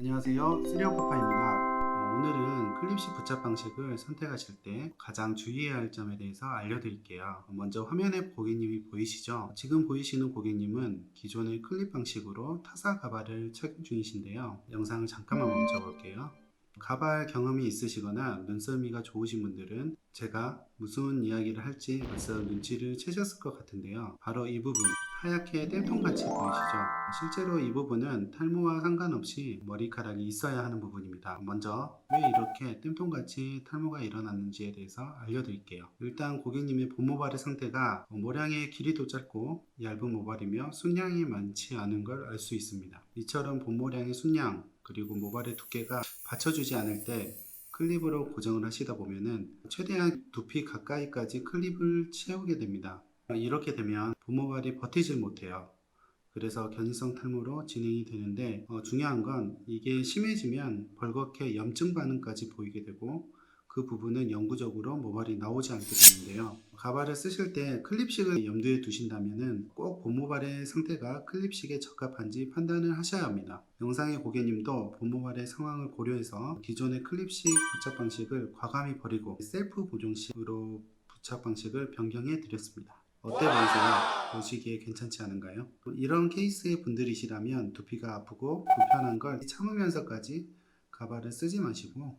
안녕하세요. 쓰리오파파입니다. 어, 오늘은 클립식 부착 방식을 선택하실 때 가장 주의해야 할 점에 대해서 알려드릴게요. 먼저 화면에 고객님이 보이시죠? 지금 보이시는 고객님은 기존의 클립 방식으로 타사 가발을 착용 중이신데요. 영상을 잠깐만 멈춰 볼게요. 가발 경험이 있으시거나 눈썰미가 좋으신 분들은 제가 무슨 이야기를 할지 벌써 눈치를 채셨을 것 같은데요. 바로 이 부분 하얗게 땜통같이 보이시죠? 실제로 이 부분은 탈모와 상관없이 머리카락이 있어야 하는 부분입니다. 먼저 왜 이렇게 땜통같이 탈모가 일어났는지에 대해서 알려드릴게요. 일단 고객님의 본 모발의 상태가 모량의 길이도 짧고 얇은 모발이며 순량이 많지 않은 걸 알 수 있습니다. 이처럼 본 모량의 순량 그리고 모발의 두께가 받쳐주지 않을 때 클립으로 고정을 하시다 보면은 최대한 두피 가까이까지 클립을 채우게 됩니다. 이렇게 되면 본모발이 버티질 못해요. 그래서 견인성 탈모로 진행이 되는데 어, 중요한 건 이게 심해지면 벌겋게 염증 반응까지 보이게 되고 그 부분은 영구적으로 모발이 나오지 않게 되는데요. 가발을 쓰실 때 클립식을 염두에 두신다면 꼭 본모발의 상태가 클립식에 적합한지 판단을 하셔야 합니다. 영상의 고객님도 본모발의 상황을 고려해서 기존의 클립식 부착 방식을 과감히 버리고 셀프 보정식으로 부착 방식을 변경해 드렸습니다. 어때 보이세요? 보시기에 괜찮지 않은가요? 이런 케이스의 분들이시라면 두피가 아프고 불편한 걸 참으면서까지 가발을 쓰지 마시고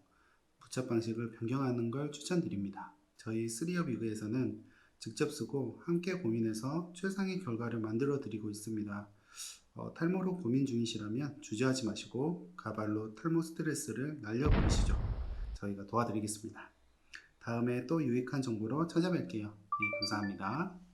부착 방식을 변경하는 걸 추천드립니다. 저희 쓰리업 위그에서는 직접 쓰고 함께 고민해서 최상의 결과를 만들어 드리고 있습니다. 어, 탈모로 고민 중이시라면 주저하지 마시고 가발로 탈모 스트레스를 날려버리시죠. 저희가 도와드리겠습니다. 다음에 또 유익한 정보로 찾아뵐게요. 예, 감사합니다.